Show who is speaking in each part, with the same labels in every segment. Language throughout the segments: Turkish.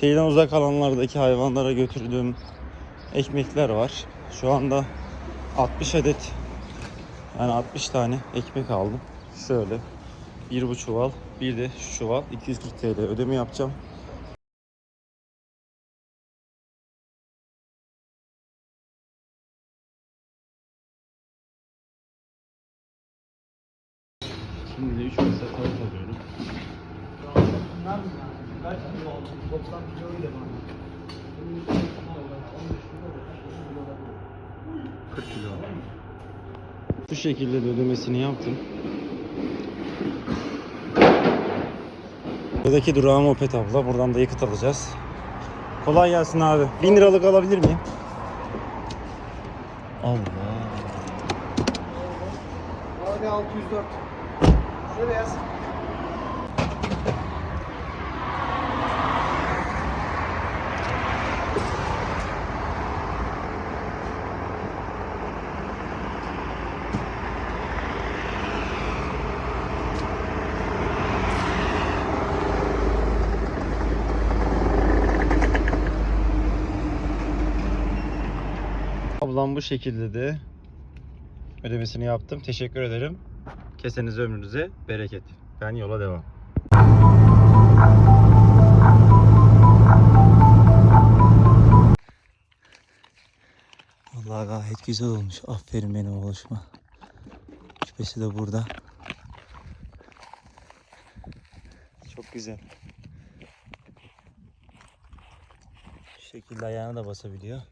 Speaker 1: Şehirden uzak alanlardaki hayvanlara götürdüğüm ekmekler var. Şu anda 60 adet yani 60 tane ekmek aldım. Şöyle bir bu çuval bir de şu çuval 240 TL ödeme yapacağım. Şimdi de 3 masa tavuk alıyorum.
Speaker 2: Yani? Kaç kilo oldu? Toplam kilo ile bana.
Speaker 1: 40 kilo. Bu şekilde de ödemesini yaptım. Buradaki durağım Opet abla. Buradan da yakıt alacağız. Kolay gelsin abi. 1000 liralık alabilir miyim? Allah.
Speaker 2: Abi 604. Şöyle yaz.
Speaker 1: Ablam bu şekilde de ödemesini yaptım. Teşekkür ederim. Kesenize ömrünüze bereket. Ben yola devam.
Speaker 3: Vallahi gayet güzel olmuş. Aferin benim oluşuma. Küpesi de burada. Çok güzel. Şu şekilde ayağına da basabiliyor.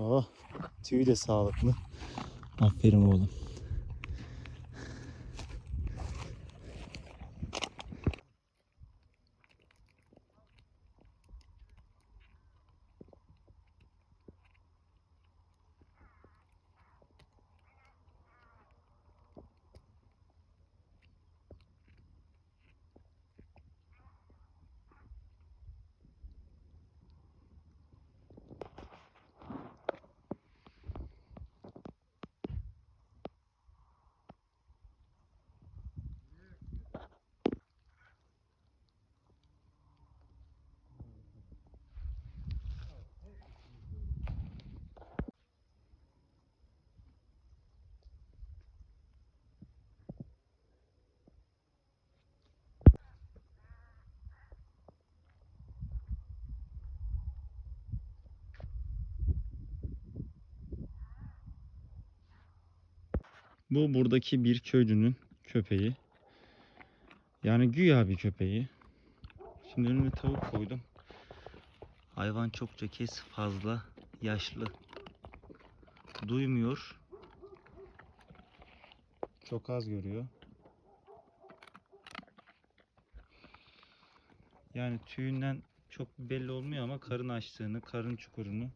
Speaker 3: Oh, tüyü de sağlıklı. Aferin oğlum.
Speaker 1: Bu buradaki bir köylünün köpeği. Yani güya bir köpeği. Şimdi önüme tavuk koydum.
Speaker 3: Hayvan çokça kes fazla yaşlı. Duymuyor.
Speaker 1: Çok az görüyor. Yani tüyünden çok belli olmuyor ama karın açtığını, karın çukurunu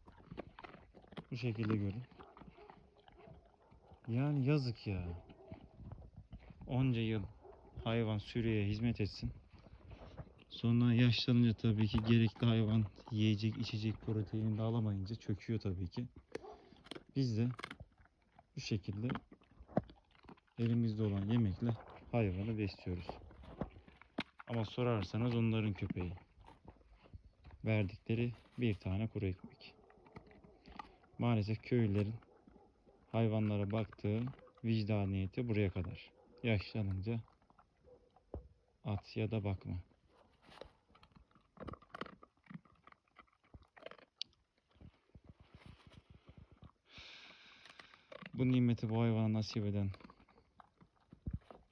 Speaker 1: bu şekilde görün. Yani yazık ya. Onca yıl hayvan sürüye hizmet etsin. Sonra yaşlanınca tabii ki gerekli hayvan yiyecek, içecek proteini de alamayınca çöküyor tabii ki. Biz de bu şekilde elimizde olan yemekle hayvanı besliyoruz. Ama sorarsanız onların köpeği. Verdikleri bir tane kuru ekmek. Maalesef köylülerin hayvanlara baktığı vicdaniyeti buraya kadar. Yaşlanınca at ya da bakma. Bu nimeti bu hayvana nasip eden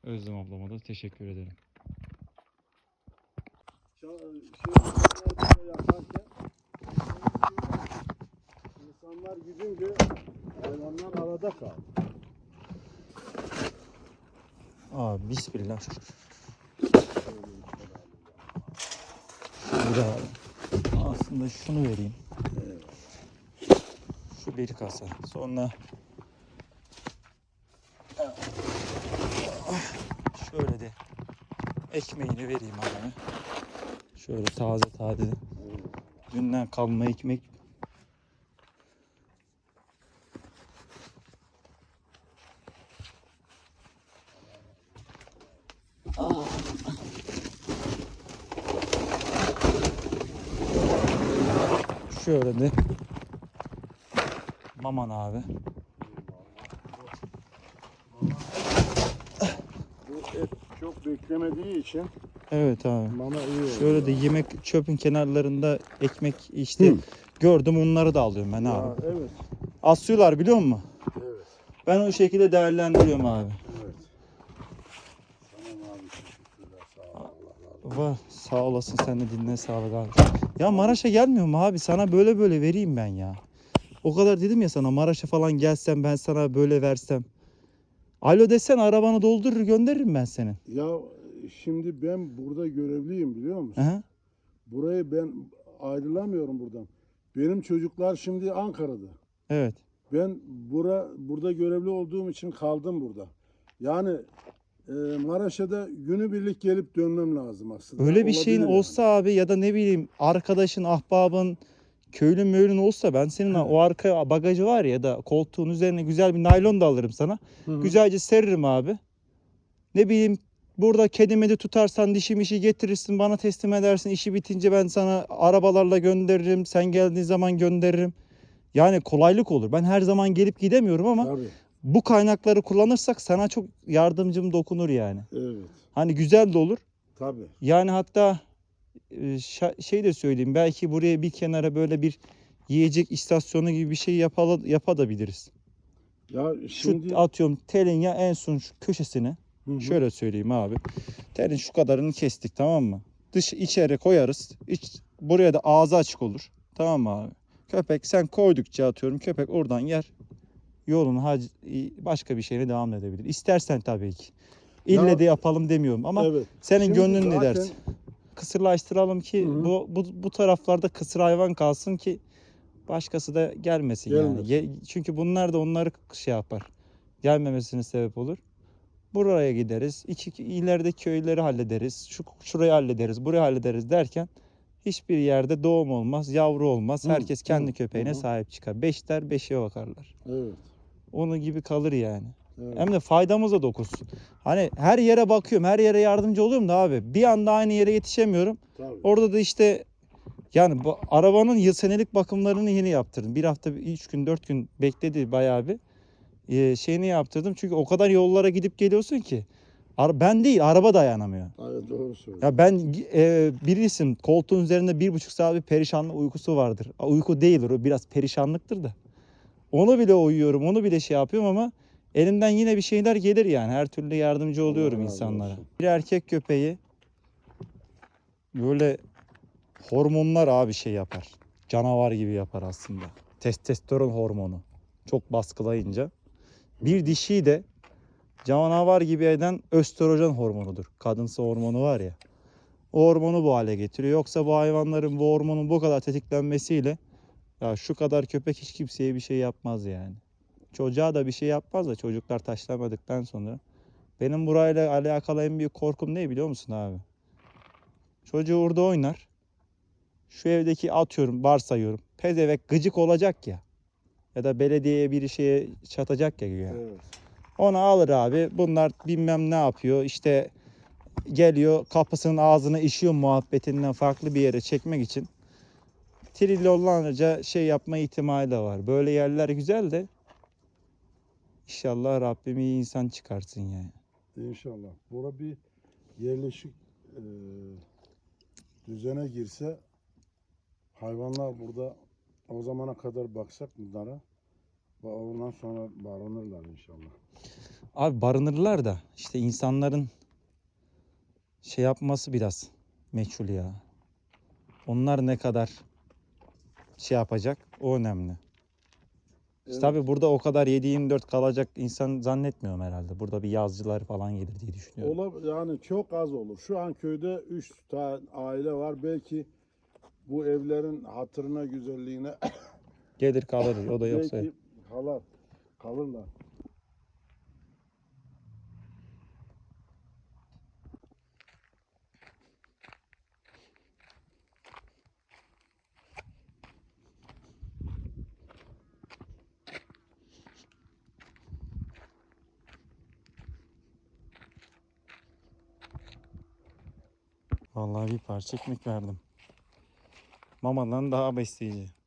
Speaker 1: Özlem ablama da teşekkür ederim.
Speaker 2: Şöyle yaparken insanlar gidince hayvanlar arada kaldı.
Speaker 3: Abi bismillah. Burada aslında şunu vereyim. Şu bir kasa. Sonra şöyle de ekmeğini vereyim abi. Şöyle taze taze. Dünden kalma ekmek.
Speaker 1: Şöyle de Maman abi.
Speaker 3: Bu et çok beklemediği için
Speaker 1: Evet abi.
Speaker 3: mama iyi oluyor.
Speaker 1: Şöyle de yemek çöpün kenarlarında ekmek işte
Speaker 3: Hı.
Speaker 1: gördüm onları da alıyorum ben
Speaker 3: Ya,
Speaker 1: abi.
Speaker 3: evet.
Speaker 1: Asıyorlar biliyor musun?
Speaker 3: Evet.
Speaker 1: Ben o şekilde değerlendiriyorum abi.
Speaker 3: Evet. Tamam abi teşekkürler sağ ol.
Speaker 1: Var. Sağ olasın sen de dinle sağlık abi. Ya Maraş'a gelmiyor mu abi? Sana böyle böyle vereyim ben ya. O kadar dedim ya sana Maraş'a falan gelsem ben sana böyle versem. Alo desen arabanı doldurur gönderirim ben senin.
Speaker 3: Ya şimdi ben burada görevliyim biliyor musun?
Speaker 1: Aha.
Speaker 3: Burayı ben ayrılamıyorum buradan. Benim çocuklar şimdi Ankara'da.
Speaker 1: Evet.
Speaker 3: Ben bura burada görevli olduğum için kaldım burada. Yani Maraş'a da günübirlik gelip dönmem lazım aslında.
Speaker 1: Öyle bir şeyin
Speaker 3: Olabilir yani.
Speaker 1: olsa abi ya da ne bileyim arkadaşın, ahbabın, köylün möylün olsa ben senin o arka bagajı var ya da koltuğun üzerine güzel bir naylon da alırım sana.
Speaker 3: Hı hı.
Speaker 1: Güzelce seririm abi. Ne bileyim burada kedimi de tutarsan dişim işi getirirsin bana teslim edersin. İşi bitince ben sana arabalarla gönderirim. Sen geldiğin zaman gönderirim. Yani kolaylık olur. Ben her zaman gelip gidemiyorum ama
Speaker 3: Tabii.
Speaker 1: Bu kaynakları kullanırsak sana çok yardımcım dokunur yani.
Speaker 3: Evet.
Speaker 1: Hani güzel de olur.
Speaker 3: Tabii.
Speaker 1: Yani hatta e, şey de söyleyeyim. Belki buraya bir kenara böyle bir yiyecek istasyonu gibi bir şey yapala, yapabiliriz.
Speaker 3: Ya
Speaker 1: Şu
Speaker 3: şimdi
Speaker 1: atıyorum telin ya en son şu köşesine
Speaker 3: Hı hı.
Speaker 1: şöyle söyleyeyim abi. Telin şu kadarını kestik tamam mı? Dış içeri koyarız. İç, buraya da ağzı açık olur. Tamam mı abi? Köpek sen koydukça atıyorum köpek oradan yer. Yolunu hac- başka bir şeyle devam edebilir. İstersen tabii ki. İlle
Speaker 3: Ya-
Speaker 1: de yapalım demiyorum ama
Speaker 3: evet.
Speaker 1: senin
Speaker 3: Şimdi
Speaker 1: gönlün ne
Speaker 3: zaten-
Speaker 1: dersin? Kısırlaştıralım ki
Speaker 3: Hı hı.
Speaker 1: bu, bu bu taraflarda kısır hayvan kalsın ki başkası da gelmesin yani.
Speaker 3: Gelmesin.
Speaker 1: Ge- Çünkü bunlar da onları şey yapar. Gelmemesine sebep olur. Buraya gideriz. İki ileride köyleri hallederiz. Şu şurayı hallederiz, burayı hallederiz derken hiçbir yerde doğum olmaz, yavru olmaz. Herkes kendi köpeğine sahip çıkar. Beşler beşe bakarlar.
Speaker 3: Evet.
Speaker 1: Onu gibi kalır yani.
Speaker 3: evet.
Speaker 1: Hem de faydamıza dokunsun. Hani her yere bakıyorum, her yere yardımcı oluyorum da abi bir anda aynı yere yetişemiyorum.
Speaker 3: Tabii.
Speaker 1: Orada da işte yani bu arabanın yıl senelik bakımlarını yeni yaptırdım. Bir hafta, üç gün, dört gün bekledi bayağı bir. Ee, şeyini yaptırdım. Çünkü o kadar yollara gidip geliyorsun ki. Ben değil, araba dayanamıyor.
Speaker 3: Evet, doğru söylüyorsun.
Speaker 1: Ya ben e, birisin koltuğun üzerinde bir buçuk saat bir perişanlık uykusu vardır. Uyku değildir o biraz perişanlıktır da. Onu bile uyuyorum, onu bile şey yapıyorum ama elimden yine bir şeyler gelir yani. Her türlü yardımcı oluyorum
Speaker 3: Allah
Speaker 1: insanlara.
Speaker 3: olsun.
Speaker 1: Bir erkek köpeği böyle hormonlar abi şey yapar. Canavar gibi yapar aslında. Testosteron hormonu. Çok baskılayınca. Bir dişiyi de canavar gibi eden östrojen hormonudur. Kadınsı hormonu var ya. O hormonu bu hale getiriyor. Yoksa bu hayvanların bu hormonun bu kadar tetiklenmesiyle ya şu kadar köpek hiç kimseye bir şey yapmaz yani. Çocuğa da bir şey yapmaz da çocuklar taşlamadıktan sonra. Benim burayla alakalı en büyük korkum ne biliyor musun abi? Çocuğu orada oynar. Şu evdeki atıyorum varsayıyorum. Pezevek gıcık olacak ya. Ya da belediyeye bir şeye çatacak ya güya.
Speaker 3: Evet.
Speaker 1: Onu alır abi. Bunlar bilmem ne yapıyor. İşte geliyor kapısının ağzına işiyor muhabbetinden farklı bir yere çekmek için. Trilyonlarca şey yapma ihtimali de var. Böyle yerler güzel de İnşallah Rabbim iyi insan çıkarsın yani.
Speaker 3: İnşallah. Bura bir yerleşik e, düzene girse hayvanlar burada o zamana kadar baksak bunlara ondan sonra barınırlar inşallah.
Speaker 1: Abi barınırlar da işte insanların şey yapması biraz meçhul ya. Onlar ne kadar şey yapacak o önemli. İşte
Speaker 3: Evet.
Speaker 1: Tabii burada o kadar 7-24 kalacak insan zannetmiyorum herhalde. Burada bir yazcılar falan gelir diye düşünüyorum.
Speaker 3: Ola, yani çok az olur. Şu an köyde 3 tane aile var. Belki bu evlerin hatırına, güzelliğine
Speaker 1: Gelir kalır o da yoksa.
Speaker 3: belki kalar, kalırlar.
Speaker 1: Vallahi bir parça ekmek verdim. Mamadan daha besleyici.